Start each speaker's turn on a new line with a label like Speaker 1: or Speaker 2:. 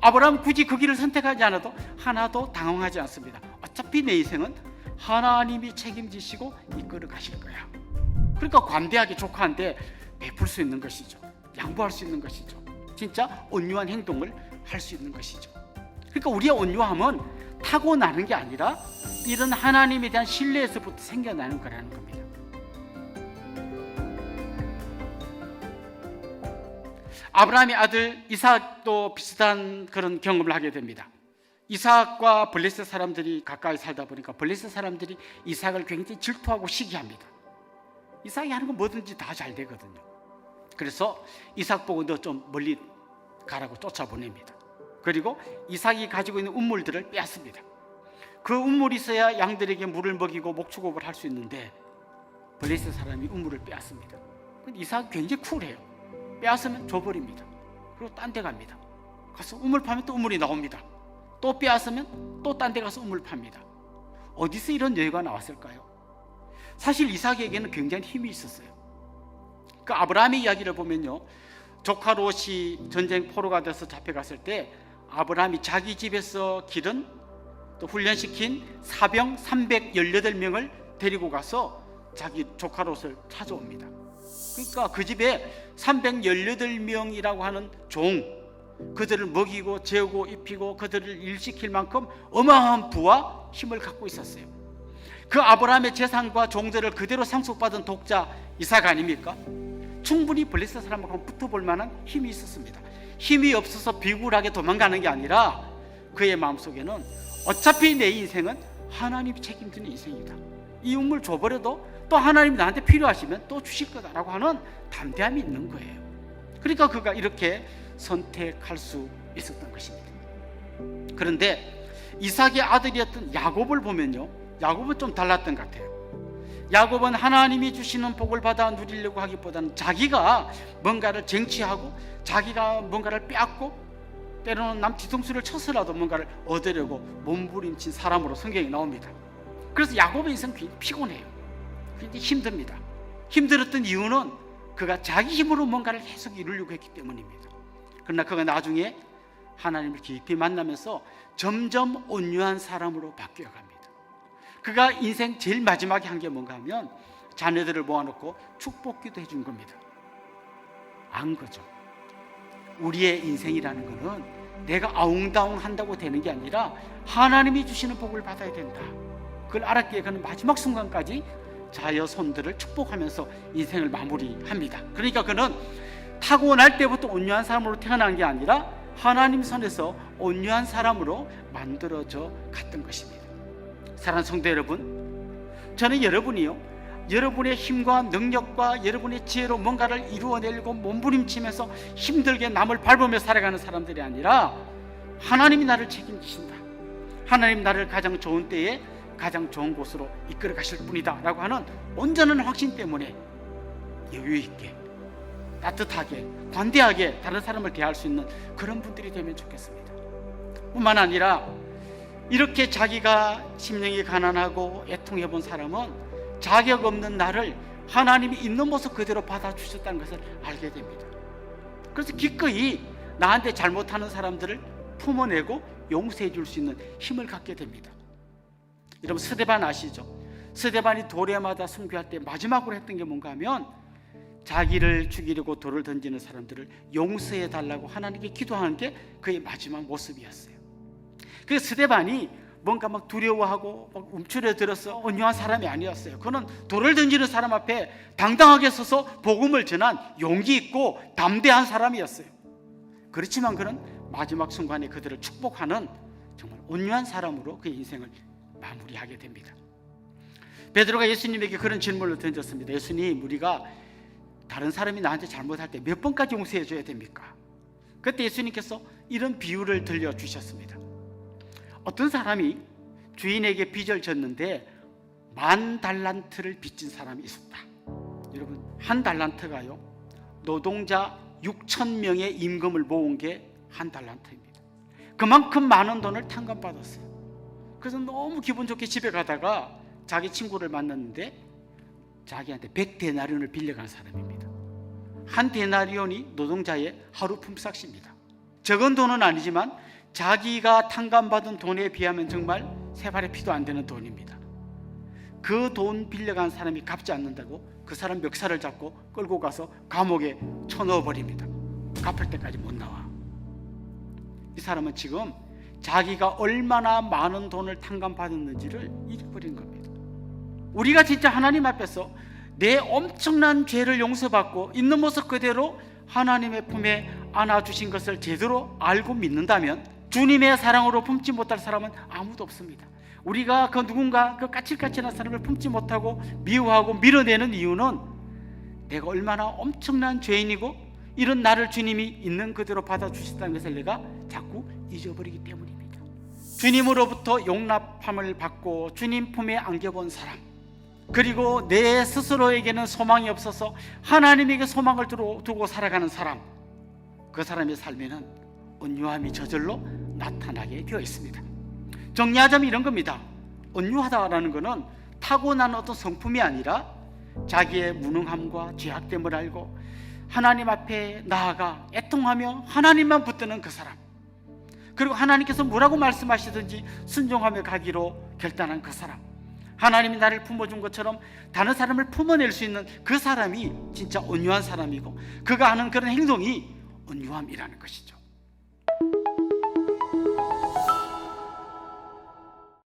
Speaker 1: 아브라함 굳이 그 길을 선택하지 않아도 하나도 당황하지 않습니다. 어차피 내 인생은 하나님이 책임지시고 이끌어 가실 거야. 그러니까 관대하게 조카한테 베풀 수 있는 것이죠. 양보할 수 있는 것이죠. 진짜 온유한 행동을 할 수 있는 것이죠. 그러니까 우리의 온유함은 타고 나는 게 아니라 이런 하나님에 대한 신뢰에서부터 생겨나는 거라는 겁니다. 아브라함의 아들 이삭도 비슷한 그런 경험을 하게 됩니다. 이삭과 블레셋 사람들이 가까이 살다 보니까 블레셋 사람들이 이삭을 굉장히 질투하고 시기합니다. 이삭이 하는 건 뭐든지 다 잘 되거든요. 그래서 이삭 보고 너 좀 멀리 가라고 쫓아보냅니다. 그리고 이삭이 가지고 있는 운물들을 빼앗습니다. 그 운물이 있어야 양들에게 물을 먹이고 목축업을 할 수 있는데 블레셋 사람이 운물을 빼앗습니다. 이삭이 굉장히 쿨해요. 빼앗으면 줘버립니다. 그리고 딴 데 갑니다. 가서 우물 파면 또 우물이 나옵니다. 또 빼앗으면 또 딴 데 가서 우물 팝니다. 어디서 이런 여유가 나왔을까요? 사실 이삭에게는 굉장히 힘이 있었어요. 그 아브라함의 이야기를 보면요. 조카 롯이 전쟁 포로가 돼서 잡혀갔을 때 아브라함이 자기 집에서 기른 또 훈련시킨 사병 318명을 데리고 가서 자기 조카 롯을 찾아옵니다. 그러니까 그 집에 318명이라고 하는 종 그들을 먹이고 재우고 입히고 그들을 일시킬 만큼 어마어마한 부와 힘을 갖고 있었어요. 그 아브라함의 재산과 종들을 그대로 상속받은 독자 이삭 아닙니까? 충분히 블레셋 사람하고 붙어볼 만한 힘이 있었습니다. 힘이 없어서 비굴하게 도망가는 게 아니라 그의 마음속에는 어차피 내 인생은 하나님이 책임지는 인생이다. 이 우물 줘버려도 또 하나님 나한테 필요하시면 또 주실 거다라고 하는 담대함이 있는 거예요. 그러니까 그가 이렇게 선택할 수 있었던 것입니다. 그런데 이삭의 아들이었던 야곱을 보면요. 야곱은 좀 달랐던 것 같아요. 야곱은 하나님이 주시는 복을 받아 누리려고 하기보다는 자기가 뭔가를 쟁취하고 자기가 뭔가를 빼앗고 때로는 남 뒤통수를 쳐서라도 뭔가를 얻으려고 몸부림친 사람으로 성경이 나옵니다. 그래서 야곱의 인생 굉장히 피곤해요. 굉장히 힘듭니다. 힘들었던 이유는 그가 자기 힘으로 뭔가를 계속 이루려고 했기 때문입니다. 그러나 그가 나중에 하나님을 깊이 만나면서 점점 온유한 사람으로 바뀌어 갑니다. 그가 인생 제일 마지막에 한 게 뭔가 하면 자녀들을 모아놓고 축복기도 해준 겁니다. 안 거죠. 우리의 인생이라는 것은 내가 아웅다웅 한다고 되는 게 아니라 하나님이 주시는 복을 받아야 된다. 그걸 알았기에 그는 마지막 순간까지 자녀 손들을 축복하면서 인생을 마무리합니다. 그러니까 그는 타고날 때부터 온유한 사람으로 태어난 게 아니라 하나님 손에서 온유한 사람으로 만들어져 갔던 것입니다. 사랑하는 성도 여러분, 저는 여러분이요, 여러분의 힘과 능력과 여러분의 지혜로 뭔가를 이루어내려고 몸부림치면서 힘들게 남을 밟으며 살아가는 사람들이 아니라 하나님이 나를 책임지신다. 하나님 나를 가장 좋은 때에 가장 좋은 곳으로 이끌어 가실 뿐이다라고 하는 온전한 확신 때문에 여유 있게 따뜻하게 관대하게 다른 사람을 대할 수 있는 그런 분들이 되면 좋겠습니다. 뿐만 아니라 이렇게 자기가 심령이 가난하고 애통해 본 사람은 자격 없는 나를 하나님이 있는 모습 그대로 받아주셨다는 것을 알게 됩니다. 그래서 기꺼이 나한테 잘못하는 사람들을 품어내고 용서해 줄 수 있는 힘을 갖게 됩니다. 여러분 스데반 아시죠? 스데반이 도래마다 순교할 때 마지막으로 했던 게 뭔가 하면 자기를 죽이려고 돌을 던지는 사람들을 용서해 달라고 하나님께 기도하는 게 그의 마지막 모습이었어요. 그 스데반이 뭔가 막 두려워하고 막 움츠러들어서 온유한 사람이 아니었어요. 그는 돌을 던지는 사람 앞에 당당하게 서서 복음을 전한 용기 있고 담대한 사람이었어요. 그렇지만 그는 마지막 순간에 그들을 축복하는 정말 온유한 사람으로 그의 인생을 마무리하게 됩니다. 베드로가 예수님에게 그런 질문을 던졌습니다. 예수님, 우리가 다른 사람이 나한테 잘못할 때 몇 번까지 용서해 줘야 됩니까? 그때 예수님께서 이런 비유를 들려 주셨습니다. 어떤 사람이 주인에게 빚을 졌는데 만 달란트를 빚진 사람이 있었다. 여러분, 한 달란트가요. 노동자 6천 명의 임금을 모은 게 한 달란트입니다. 그만큼 많은 돈을 탕감받았어요. 그래서 너무 기분 좋게 집에 가다가 자기 친구를 만났는데 자기한테 100데나리온을 빌려간 사람입니다. 한 데나리온이 노동자의 하루 품삯입니다. 적은 돈은 아니지만 자기가 탕감받은 돈에 비하면 정말 세 발의 피도 안 되는 돈입니다. 그 돈 빌려간 사람이 갚지 않는다고 그 사람 멱살을 잡고 끌고 가서 감옥에 쳐넣어 버립니다. 갚을 때까지 못 나와. 이 사람은 지금 자기가 얼마나 많은 돈을 탕감받았는지를 잊어버린 겁니다. 우리가 진짜 하나님 앞에서 내 엄청난 죄를 용서받고 있는 모습 그대로 하나님의 품에 안아주신 것을 제대로 알고 믿는다면 주님의 사랑으로 품지 못할 사람은 아무도 없습니다. 우리가 그 누군가 그 까칠까칠한 사람을 품지 못하고 미워하고 밀어내는 이유는 내가 얼마나 엄청난 죄인이고 이런 나를 주님이 있는 그대로 받아주셨다는 것을 내가 자꾸 잊어버리기 때문입니다. 주님으로부터 용납함을 받고 주님 품에 안겨본 사람 그리고 내 스스로에게는 소망이 없어서 하나님에게 소망을 두고, 살아가는 사람 그 사람의 삶에는 온유함이 저절로 나타나게 되어 있습니다. 정리하자면 이런 겁니다. 온유하다라는 것은 타고난 어떤 성품이 아니라 자기의 무능함과 죄악됨을 알고 하나님 앞에 나아가 애통하며 하나님만 붙드는 그 사람 그리고 하나님께서 뭐라고 말씀하시든지 순종하며 가기로 결단한 그 사람. 하나님이 나를 품어준 것처럼 다른 사람을 품어낼 수 있는 그 사람이 진짜 온유한 사람이고 그가 하는 그런 행동이 온유함이라는 것이죠